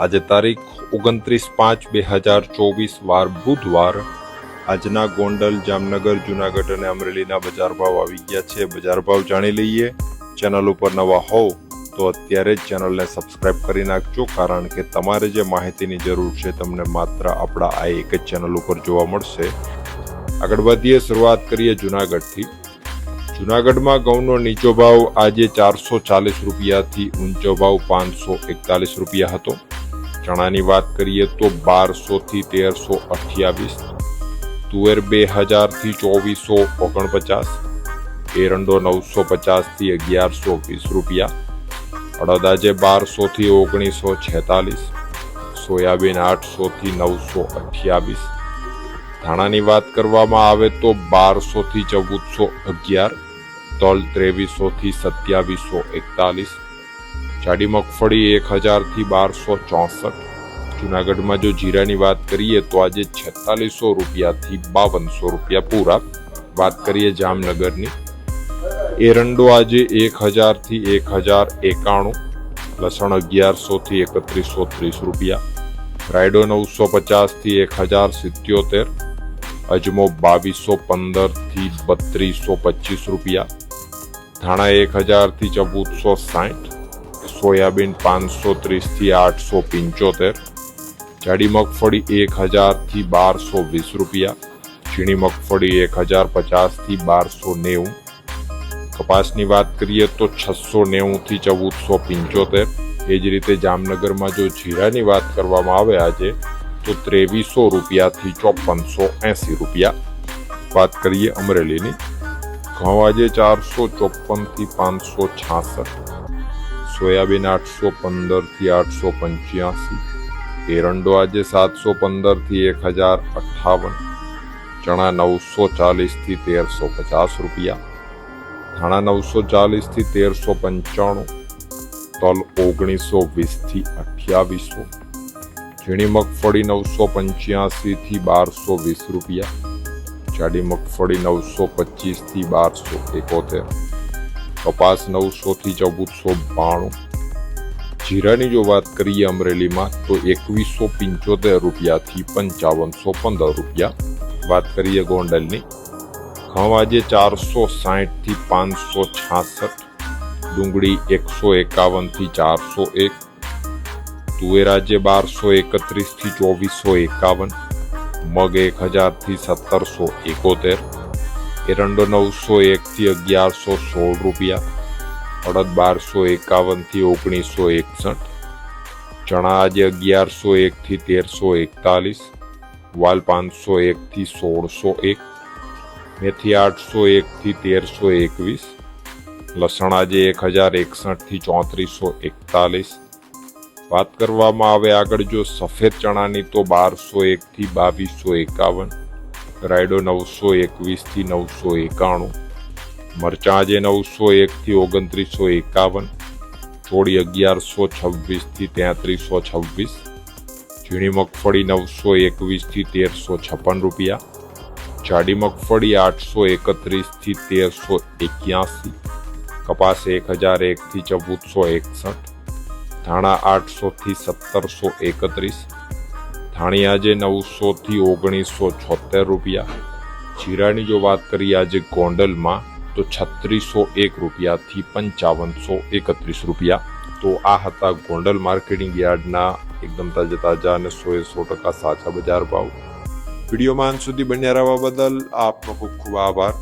આજે તારીખ ઓગણત્રીસ પાંચ બે હજાર ચોવીસ વાર બુધવાર આજના ગોંડલ, જામનગર, જુનાગઢ અને અમરેલીના બજાર ભાવ આવી ગયા છે. બજાર ભાવ જાણી લઈએ. ચેનલ ઉપર નવા હોવ તો અત્યારે જ ચેનલને સબસ્ક્રાઇબ કરી નાખજો, કારણ કે તમારે જે માહિતીની જરૂર છે તમને માત્ર આપણા આ એક જ ચેનલ ઉપર જોવા મળશે. આગળ વધીએ, શરૂઆત કરીએ જુનાગઢથી. જુનાગઢમાં ઘઉંનો નીચો ભાવ આજે ચારસો ચાલીસ રૂપિયાથી ઊંચો ભાવ પાંચસો એકતાલીસ રૂપિયા હતો. ચણાની વાત કરીએ તો બારસો થી તેરસો અઠ્યાવીસ, તુવેર બે હજારથી ચોવીસો ઓગણપચાસ, એરંડો નવસો પચાસથી અગિયારસો વીસ રૂપિયા અડદાજે બારસોથી ઓગણીસો છેતાલીસ, સોયાબીન આઠસોથી નવસો અઠ્યાવીસ. ધાણાની વાત કરવામાં આવે તો બારસોથી ચૌદસો અગિયાર, તલ ત્રેવીસોથી સત્યાવીસો એકતાલીસ જાડી મગફળી એક હજારથી બારસો ચોસઠ. જુનાગઢમાં જો જીરાની વાત કરીએ તો આજે છેતાલીસો રૂપિયાથી બાવનસો રૂપિયા પૂરા. વાત કરીએ જામનગરની. એરંડો આજે એક હજારથી એક હજાર એકાણું. લસણ અગિયારસોથી એકત્રીસો ત્રીસ રૂપિયા. રાયડો નવસો પચાસથી એક હજાર સિત્યોતેર. અજમો બાવીસો પંદરથી બત્રીસો પચીસ રૂપિયા. ધાણા એક હજારથી ચૌદસો સાઠ. સોયાબીન પાંચસો ત્રીસથી આઠસો પંચોતેર, જાડી મગફળી એક હજારથી બારસો વીસ રૂપિયા, ઝીણી મગફળી એક હજાર પચાસથી બારસો નેવું. કપાસની વાત કરીએ તો છસો નેવુંથી ચૌદસો પંચોતેર. એ જ રીતે જામનગરમાં જો જીરાની વાત કરવામાં આવે આજે, તો ત્રેવીસો રૂપિયાથી ચોપનસો એંસી રૂપિયા. વાત કરીએ અમરેલીની. ઘઉં આજે ચારસો ચોપનથી પાંચસો છાસઠ. સોયાબીન આઠસો પંદરથી આઠસો પંચ્યાસી, એરંડો આજે સાતસો પંદરથી એક હજાર અઠ્ઠાવન ચણા નવસો ચાલીસથી તેરસો પચાસ રૂપિયા, ધાણા નવસો ચાલીસથી તેરસો પંચાણું, તલ ઓગણીસો વીસથી અઠ્યાવીસો, ઝીણી મગફળી નવસો પંચ્યાસીથી બારસો વીસ રૂપિયા, જાડી મગફળી નવસો પચીસથી બારસો એકોતેર કપાસ નવસોથી ચૌદસો બાણું. જીરાની જો વાત કરીએ અમરેલીમાં, તો એકવીસો પંચોતેર રૂપિયાથી પંચાવનસો પંદર રૂપિયા. વાત કરીએ ગોંડલની ઘઉં આજે ચારસો સાહીઠથી પાંચસો છાસઠ. ડુંગળી એકસો એકાવનથી ચારસો એક. તુવેર આજે બારસો એકત્રીસથી ચોવીસો એકાવન. મગ એક હજારથી સત્તરસો એકોતેર. એરંડો નવસો એકથી અગિયારસો સોળ રૂપિયા, અડદ બારસો એકાવનથી ઓગણીસો એકસઠ, ચણા આજે અગિયારસો એકથી તેરસો એકતાલીસ, વાલ પાંચસો એકથી સોળસો એક, મેથી આઠસો એકથી તેરસો એકવીસ, લસણ આજે એક હજાર એકસઠથી ચોત્રીસો એકતાલીસ. વાત કરવામાં આવે આગળ જો સફેદ ચણાની તો બારસો એકથી બાવીસો એકાવન રાયડો નવસો એકવીસથી નવસો એકાણું, મરચાં આજે નવસો એકથી ઓગણત્રીસો એકાવન ચોળી અગિયારસો છવ્વીસથી તેત્રીસો છવ્વીસ, ઝીણી મગફળી નવસો એકવીસથી તેરસો છપ્પન રૂપિયા, જાડી મગફળી આઠસો એકત્રીસથી તેરસો એક્યાસી, કપાસ એક હજાર એકથી ચૌદસો એકસઠ, ધાણા આઠસોથી સત્તરસો એકત્રીસ ધાણી આજે નવસોથી ઓગણીસો છોતેર રૂપિયા. જીરાની જો વાત કરીએ આજે ગોંડલમાં, તો છત્રીસો એક રૂપિયાથી પંચાવનસો એકત્રીસ રૂપિયા. તો આ હતા ગોંડલ માર્કેટિંગ યાર્ડના એકદમ તાજા તાજા અને સો સો ટકા સાચા બજાર ભાવ. વિડીયોમાં અંત સુધી બન્યા રહેવા બદલ આપનો ખૂબ ખૂબ આભાર.